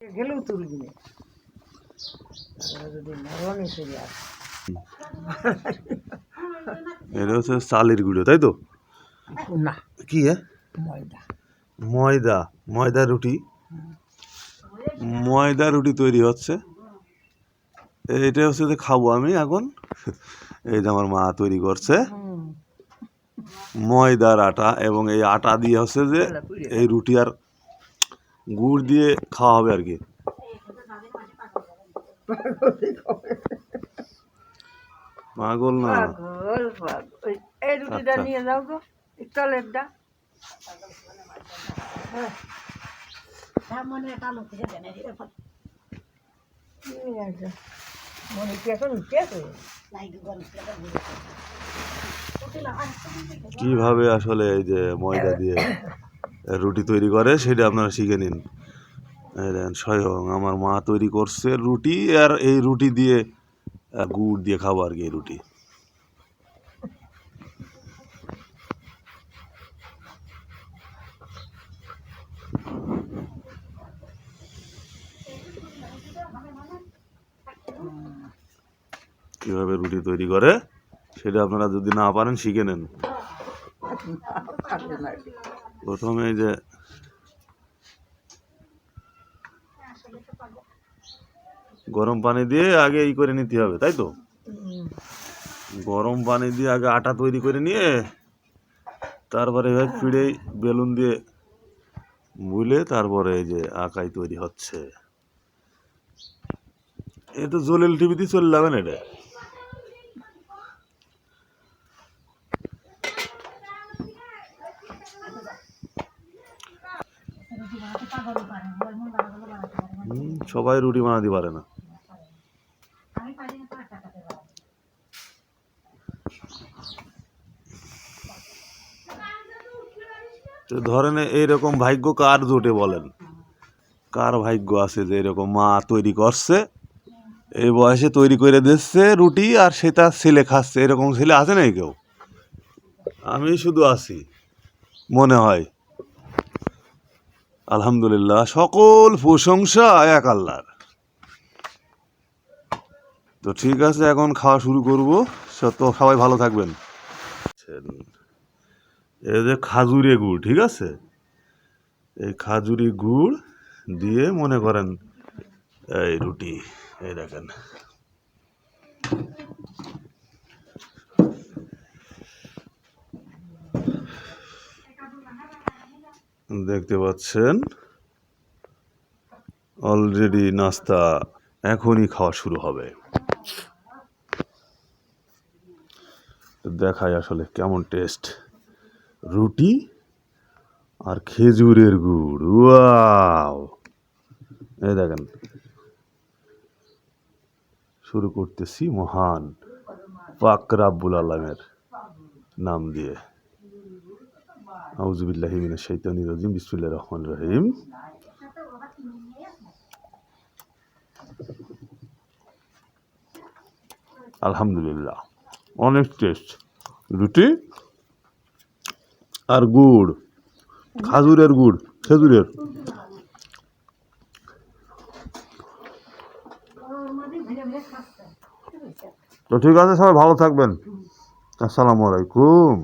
গেলেও তুলবি না যদি মরণে চলে আসে। এটা হচ্ছে চালের গুঁড়ো তাই তো? না। কি হ্যাঁ ময়দা। ময়দা ময়দা রুটি। ময়দা রুটি তৈরি হচ্ছে। এটা হচ্ছে যে খাব আমি এখন। এই যে আমার মা তৈরি করছে। ময়দার আটা এবং এই আটা দিয়ে হচ্ছে যে এই রুটি আর গুড় দিয়ে খাওয়া হবে আর কি পাগল না এই রুটিটা আচ্ছা। নিয়ে যাও গো চালেরটা নিয়ে আসো। মনে কি এখন উঠে আছে কীভাবে আসলে এই যে ময়দা দিয়ে রুটি তৈরি করে, সেটা আপনারা শিখে নিন। দেখেন স্বয়ং আমার মা তৈরি করছে রুটি, আর এই রুটি দিয়ে গুড় দিয়ে খাব আর কি এই রুটি। কীভাবে রুটি তৈরি করে, সেটা আপনারা যদি না পারেন, শিখে নেন। প্রথমে যে গরম পানি দিয়ে আগে ই করে নিতে হবে, তাই তো? গরম পানি দিয়ে আগে আটা তৈরি করে নিয়ে তারপরে পিড়ে বেলুন দিয়ে মুলে তারপরে এই যে আকাই তৈরি হচ্ছে। এ তো জলিল টিভিতে না এটা? সবাই রুটি বানাতে পারে না। তো ধরেন এইরকম ভাগ্য কার জোটে বলেন? কার ভাগ্য আছে যে এরকম মা তৈরি করছে, এই বয়সে তৈরি করে দিচ্ছে রুটি আর সেটা ছেলে খাচ্ছে, এরকম ছেলে আছে নাকি কেউ? আমি শুধু আছি, মনে হয়। আলহামদুলিল্লাহ, সকল প্রশংসা এক আল্লাহর। তো ঠিক আছে, এখন খাওয়া শুরু করব। তো সবাই ভালো থাকবেন। এই যে খাজুরে গুড়, ঠিক আছে? এই খাজুরি গুড় দিয়ে মনে করেন, এই রুটি, এই দেখেন। দেখতে পাচ্ছেন। অলরেডি নাস্তা এখনই খাওয়া শুরু হবে। দেখায় আসলে কেমন টেস্ট রুটি আর খেজুরের গুড়। ওয়াও এই দেখেন। শুরু করতেছি মহান পাক রাব্বুল আলমের নাম দিয়ে। আউজুবিল্লাহি মিনাশ শাইতানির রাজিম, বিসমিল্লাহির রহমানির রহিম। আলহামদুলিল্লাহ। অনেক টেস্ট। রুটি আর গুড়। খাজুরের গুড়। খেজুরের। তো ঠিক আছে, সবাই ভালো থাকবেন। আসসালামু আলাইকুম।